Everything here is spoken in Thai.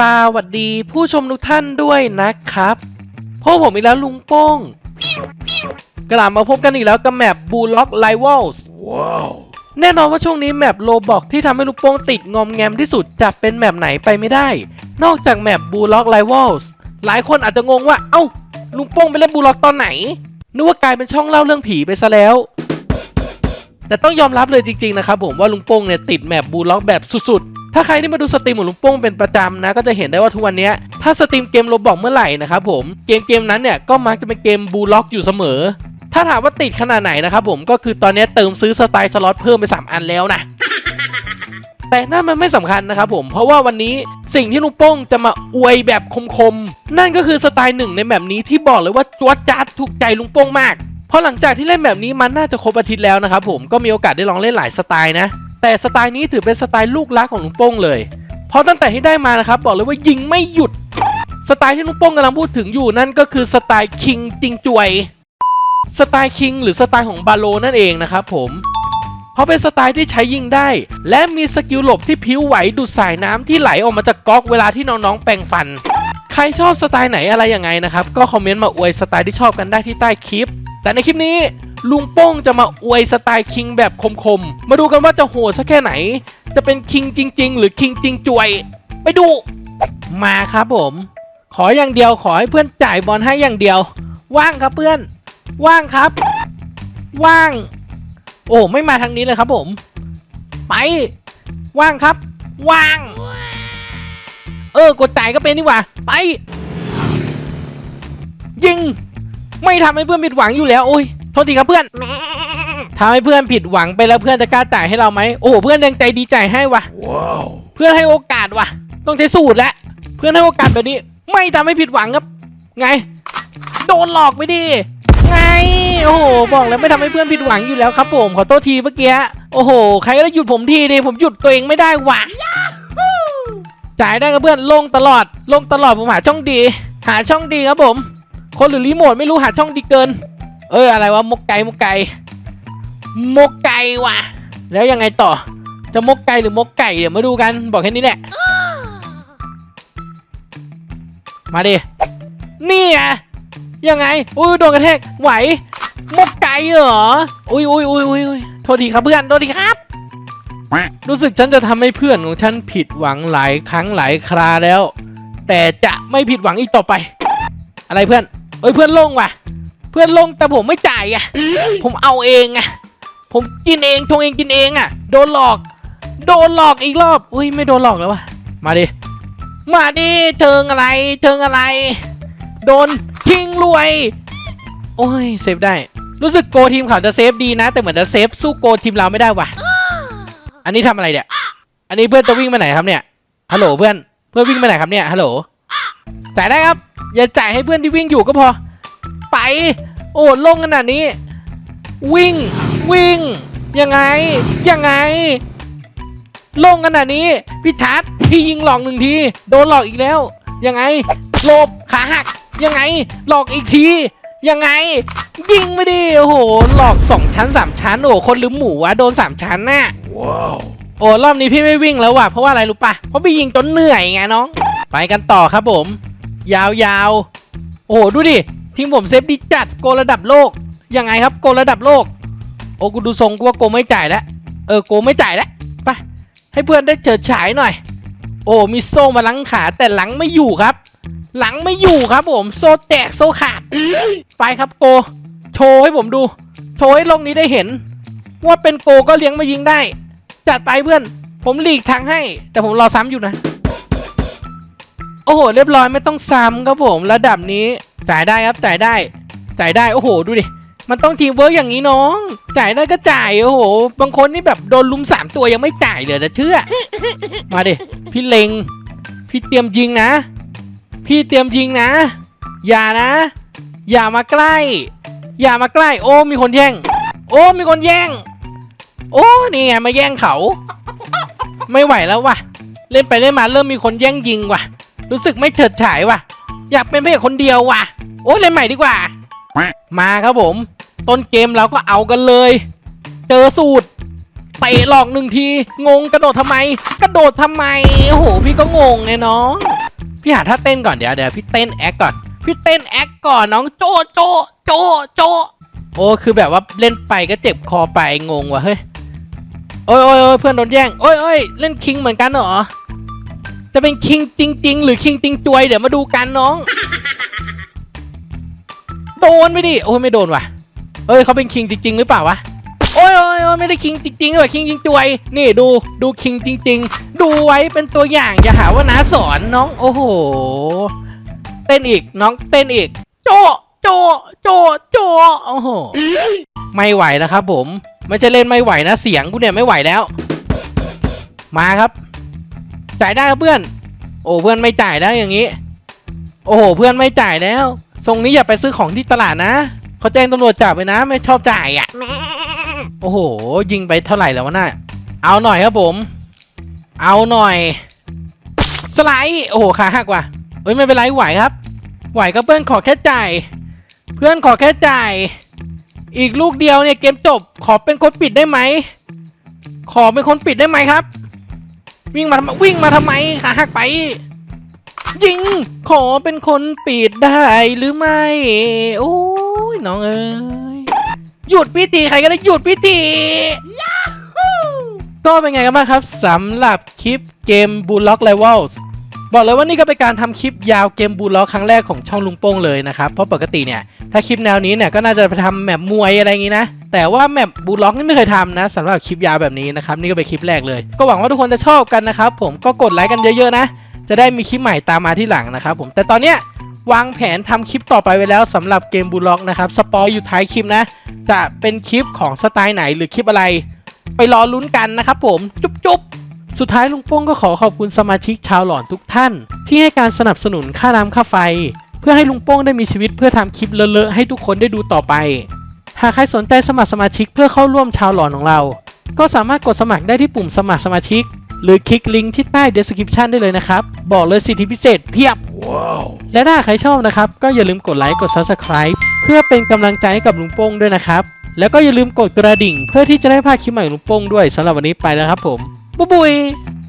สวัสดีผู้ชมทุกท่านด้วยนะครับพบผมอีกแล้วลุงโป้ง กลับมาพบกันอีกแล้วกับแมปบูล็อกไลวอลส์แน่นอนว่าช่วงนี้แมปโลบอกที่ทำให้ลุงโป้งติดงอมแงมที่สุดจะเป็นแมปไหนไปไม่ได้ นอกจากแมปบูล็อกไลวอลส์หลายคนอาจจะงงว่า เอ้า ลุงโป้งไปเล่นบูล็อกตอนไหน นึกว่ากลายเป็นช่องเล่าเรื่องผีไปซะแล้ว แต่ต้องยอมรับเลยจริงๆนะครับผมว่าลุงโป้งเนี่ยติดแมปบูล็อกแบบสุดๆ ถ้าใครที่มาดูสตรีมของลุงโป้งเป็นประจำนะก็จะเห็นได้ว่าทุกวันนี้ถ้าสตรีมเกมโรบอกเมื่อไหร่นะครับผมเกมเกมนั้นเนี่ยก็มักจะเป็นเกมบูล็อกอยู่เสมอ ถ้าถามว่าติดขนาดไหนนะครับผมก็คือตอนนี้เติมซื้อสไตล์สล็อตเพิ่มไป 3 อันแล้วนะแต่นั่นมันไม่สำคัญนะครับผม เพราะว่าวันนี้สิ่งที่ลุงโป้งจะมาอวยแบบคมๆ นั่นก็คือสไตล์หนึ่งในแบบนี้ที่บอกเลยว่าจวดจัดถูกใจลุงโป้งมาก เพราะหลังจากที่เล่นแบบนี้มันน่าจะครบอาทิตย์แล้วนะครับผมก็มีโอกาสได้ลองเล่นหลายสไตล์นะ แต่สไตล์นี้ถือเป็นสไตล์ลูกรักของลุงโป้งเลย เพราะตั้งแต่ที่ได้มานะครับบอกเลยว่ายิงไม่หยุด สไตล์ที่ลุงโป้งกำลังพูดถึงอยู่นั่นก็คือสไตล์คิงจริงจวย สไตล์คิงหรือสไตล์ของบาโลนั่นเองนะครับผมเพราะเป็นสไตล์ที่ใช้ยิงได้ และมีสกิลหลบที่พิ้วไหวดูดสายน้ำที่ไหลออกมาจากก๊อกเวลาที่น้องๆแปรงฟัน ใครชอบสไตล์ไหนอะไรยังไงนะครับก็คอมเมนต์มาอวยสไตล์ที่ชอบกันได้ที่ใต้คลิป แต่ในคลิปนี้ ลุงโป้งจะมาอวยสไตล์คิงแบบคมๆ มาดูกันว่าจะโหดสักแค่ไหน จะเป็นคิงจริง ๆ หรือคิงจริงจวย ไปดู มาครับผม ขออย่างเดียวขอให้เพื่อนจ่ายบอลให้อย่างเดียว ว่างครับเพื่อน ว่างครับ ว่าง โอ้ไม่มาทางนี้เลยครับผม ไป ว่างครับ ว่าง เออกดจ่ายก็เป็นนี่หว่า ไป ยิง ไม่ทำให้เพื่อนผิดหวังอยู่แล้วโอ้ย โทษทีครับเพื่อนทำให้เพื่อนผิดหวังไปแล้วเพื่อนจะกล้าจ่ายให้เราไหมโอ้เพื่อนยังใจดีจ่ายให้วะเพื่อนให้โอกาสว่ะต้องใช้สูตรแล้วเพื่อนให้โอกาสแบบนี้ ไม่ทำให้ผิดหวังครับ ไง โดนหลอกไปดิไง โอ้โหบอกแล้วไม่ทำให้เพื่อนผิดหวังอยู่แล้วครับผมขอโทษทีเมื่อกี้โอ้โหใครก็ได้หยุดผมทีดิผมหยุดตัวเองไม่ได้ว่ะจ่ายได้กับเพื่อนลงตลอดลงตลอดผมหาช่องดี หาช่องดีครับผม คนหรือรีโมทไม่รู้หาช่องดีเกิน เอออะไรวะมกไก่มกไก่มกไก่ว่ะ แล้วยังไงต่อ จะมกไก่หรือมกไก่เดี๋ยวมาดูกันบอกแค่นี้แหละ มาดิ นี่ไงยังไง อุ้ยโดนกระแทกไหว มกไก่เหรออุ้ยอุ้ยอุ้ยอุ้ยอุ้ยโทษทีครับเพื่อนโทษทีครับ รู้สึกฉันจะทำให้เพื่อนของฉันผิดหวังหลายครั้งหลายคราแล้ว แต่จะไม่ผิดหวังอีกต่อไป อะไรเพื่อนเอ้ยเพื่อนลงว่ะ เพื่อนลงแต่ผมไม่จ่ายอะผมเอาเองอะผมกินเองทงเองกินเองอะ โดนหลอก โดนหลอกอีกรอบอุ้ยไม่โดนหลอกแล้ววะมาดิมาดิเชิงอะไรเชิงอะไร โดนคิงรวย โอ้ยเซฟได้ รู้สึกโกทีมเขาจะเซฟดีนะ แต่เหมือนจะเซฟสู้โกทีมเราไม่ได้ว่ะ อันนี้ทำอะไรเนี่ยอันนี้เพื่อนจะวิ่งไปไหนครับเนี่ยฮัลโหลเพื่อนเพื่อนวิ่งไปไหนครับเนี่ยฮัลโหลจ่ายได้ครับ อย่าจ่ายให้เพื่อนที่วิ่งอยู่ก็พอ ไป โอ้ลงขนาดนี้ วิ่ง วิ่ง ยังไง ยังไง ลงขนาดนี้ พี่ทัศน์พี่ยิงหลอกหนึ่งที โดนหลอกอีกแล้ว ยังไงหลบขาหัก ยังไง หลอกอีกที ยังไง ยิงไม่ดีโอ้โห หลอกสองชั้นสามชั้น โอ้โหคนหรือหมูวะ โดนสามชั้นน่ะโอ้รอบนี้พี่ไม่วิ่งแล้วว่ะ เพราะว่าอะไรรู้ปะเพราะพี่ยิงจนเหนื่อยไงน้อง ไปกันต่อครับผม ยาวๆ โอ้โหดูดิ ทีมผมเซฟดีจัดโกระดับโลกยังไงครับโกระดับโลก โอ้กูดูทรงกูว่าโกไม่จ่ายแล้วเออโกไม่จ่ายแล้วไปให้เพื่อนได้เฉิดฉายหน่อย โอ้มีโซ่มาลังขาแต่หลังไม่อยู่ครับ หลังไม่อยู่ครับผมโซ่แตกโซ่ขาดไปครับโก โชว์ให้ผมดู โชว์ให้โลกนี้ได้เห็น ว่าเป็นโกก็เลี้ยงมายิงได้ จัดไปเพื่อน ผมหลีกทางให้ แต่ผมรอซ้ำอยู่นะ โอ้โห เรียบร้อยไม่ต้องซ้ำครับผมระดับนี้จ่ายได้ครับจ่ายได้จ่ายได้โอ้โหดูดิมันต้องทีมเวิร์กอย่างนี้น้อง จ่ายได้ก็จ่ายโอ้โห บางคนนี่แบบโดนลุมสามตัวยังไม่จ่ายเลยจะเชื่อ มาดิพี่เลงพี่เตรียมยิงนะ พี่เตรียมยิงนะ อย่านะ อย่ามาใกล้ อย่ามาใกล้ โอ้มีคนแย่ง โอ้มีคนแย่ง โอ้นี่ไงมาแย่งเขา ไม่ไหวแล้วว่ะ เล่นไปเล่นมาเริ่มมีคนแย่งยิงว่ะ รู้สึกไม่เฉิดฉายว่ะ อยากเป็นพระเอกคนเดียวว่ะ โอ้ยเล่นใหม่ดีกว่า มาครับผม ต้นเกมเราก็เอากันเลย เจอสูตรเตะหลอกหนึ่งที งงกระโดดทำไม กระโดดทำไมโอ้โหพี่ก็งงไงน้อง พี่หาท่าเต้นก่อนเดี๋ยวเดี๋ยวพี่เต้นแอคก่อน พี่เต้นแอคก่อนน้องโจโจโจโจโอ้คือแบบว่าเล่นไปก็เจ็บคอไปงงว่ะเฮ้ยโอ้ยโอ้ยโอ้ยเพื่อนโดนแย่งโอ้ยโอ้ยเล่นคิงเหมือนกันเหรอ จะเป็นคิงจริง ๆ หรือคิงจริงจวยเดี๋ยวมาดูกันน้อง โดนไปดิโอ้ยไม่โดนว่ะเอ้ยเขาเป็นคิงจริง ๆ หรือเปล่าวะโอ้ยโอ้ยโอ้ยไม่ได้คิงจริงๆว่ะคิงจริงจวยนี่ดูดูคิงจริง ๆ ดูไว้เป็นตัวอย่างอย่าหาว่าน้าสอนน้องโอ้โหเต้นอีกน้องเต้นอีก โจโจโจโจโอ้โหไม่ไหวนะครับผมไม่ใช่เล่นไม่ไหวนะเสียงกูเนี่ยไม่ไหวแล้ว มาครับ จ่ายได้ครับเพื่อน โอ้เพื่อนไม่จ่ายแล้วอย่างนี้ โอ้โหเพื่อนไม่จ่ายแล้ว ทรงนี้อย่าไปซื้อของที่ตลาดนะเขาแจ้งตำรวจจับไปนะ ไม่ชอบจ่ายอะโอ้โห ยิงไปเท่าไหร่แล้ววะน่าเอาหน่อยครับผม เอาหน่อย สไลด์โอ้โหขาหักว่ะเอ้ยไม่เป็นไรไหวครับ ไหวก็เพื่อนขอแค่จ่ายเพื่อนขอแค่จ่ายอีกลูกเดียวเนี่ยเกมจบ ขอเป็นคนปิดได้ไหม ขอเป็นคนปิดได้ไหมครับ วิ่งมาทำไมวิ่งมาทำไมขาหักไป ยิง ขอเป็นคนปิดได้หรือไม่ โอ้ยน้องเอ้ยหยุดพิธีใครก็ได้หยุดพิธีก็เป็นไงกันบ้างครับสำหรับคลิปเกมบูล็อกเลเวล บอกเลยว่านี่ก็เป็นการทำคลิปยาวเกมบูลล็อกครั้งแรกของช่องลุงโป้งเลยนะครับ เพราะปกติเนี่ยถ้าคลิปแนวนี้เนี่ยก็น่าจะไปทำแมปมวยอะไรอย่างนี้นะ แต่ว่าแมปบูลล็อกนี่ไม่เคยทำนะสำหรับคลิปยาวแบบนี้นะครับนี่ก็เป็นคลิปแรกเลย ก็หวังว่าทุกคนจะชอบกันนะครับผมก็กดไลค์กันเยอะๆนะ จะได้มีคลิปใหม่ตามมาที่หลังนะครับผมแต่ตอนเนี้ยวางแผนทำคลิปต่อไปไว้แล้วสำหรับเกมบูลล็อกนะครับสปอยอยู่ท้ายคลิปนะ จะเป็นคลิปของสไตล์ไหนหรือคลิปอะไร ไปรอลุ้นกันนะครับผมจุ๊บจุ๊บ สุดท้ายลุงโป้งก็ขอขอบคุณสมาชิกชาวหลอนทุกท่าน ที่ให้การสนับสนุนค่าน้ำค่าไฟ เพื่อให้ลุงโป้งได้มีชีวิตเพื่อทำคลิปเลอะๆให้ทุกคนได้ดูต่อไป หากใครสนใจสมัครสมาชิกเพื่อเข้าร่วมชาวหลอนของเรา ก็สามารถกดสมัครได้ที่ปุ่มสมัครสมาชิก หรือคลิกลิงก์ที่ใต้ description ได้เลยนะครับ บอกเลยสิทธิพิเศษเพียบและถ้าใครชอบนะครับ ก็อย่าลืมกดไลค์กด subscribe เพื่อเป็นกำลังใจให้กับลุงโป้งด้วยนะครับแล้วก็อย่าลืมกดกระดิ่ง เพื่อที่จะได้พลาดคลิปใหม่ของลุงโป้งด้วยสำหรับวันนี้ไปแล้วครับผม Bubui!